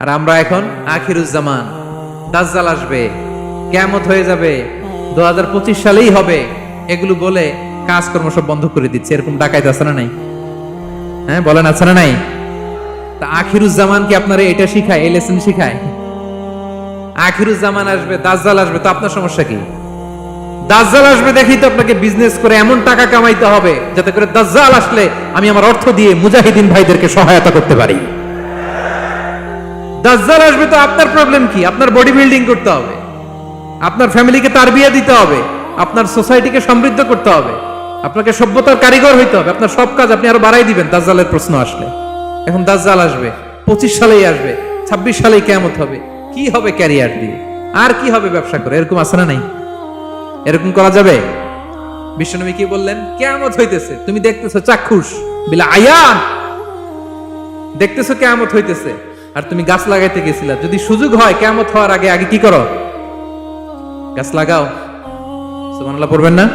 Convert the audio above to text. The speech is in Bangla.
আর আমরা এখন আখিরুজ্জামান। দাজ্জাল আসবে। কেমত হয়ে যাবে। দু হাজার পঁচিশ সালেই হবে। এগুলো বলে কাজকর্ম সব বন্ধ করে দিচ্ছে। এরকম ডাকাইতে আছে না নাই? হ্যাঁ বলেন, আছে না নাই? তা আখিরুজ্জামান কি আপনারা এটা শিখায়, এই লেসন শিখায়। আখিরুজ্জামান আসবে, দাজ্জাল আসবে, তো আপনার সমস্যা কি? দাজ্জাল আসবে দেখেই তো আপনাকে বিজনেস করে এমন টাকা কামাইতে হবে, যাতে করে দাজ্জাল আসলে আমি আমার অর্থ দিয়ে মুজাহিদিন ভাইদেরকে সহায়তা করতে পারি। দাজ্জাল আসবে তো আপনার প্রবলেম কি? আপনার বডি বিল্ডিং করতে হবে। আপনার ফ্যামিলিকে তারবিয়া দিতে হবে। আপনার সোসাইটিকে সমৃদ্ধ করতে হবে। আপনাকে সভ্যতার কারিগর হইতে হবে। আপনার সব কাজ আপনি আরও বাড়াই দিবেন। দাজ্জালের প্রশ্ন আসলে। এখন দাজ্জাল আসবে। পঁচিশ সালেই আসবে। ছাব্বিশ সালেই কেমত হবে। কি হবে ক্যারিয়ার দিয়ে? আর কি হবে ব্যবসা করে? এরকম আছে না নাই? এরকম করা যাবে? বিশ্বনবী কি বললেন? কেমত হইতেছে। তুমি দেখতেছো চাক্ষুষ। বিলা আয়ান। দেখতেছো কেমত হইতেছে। আর তুমি গাছ লাগাইতে গেছিলা। যদি সুযোগ হয় কেমত হওয়ার আগে আগে কি করো? গাছ লাগাও। সুবহানাল্লাহ, পড়বেন না?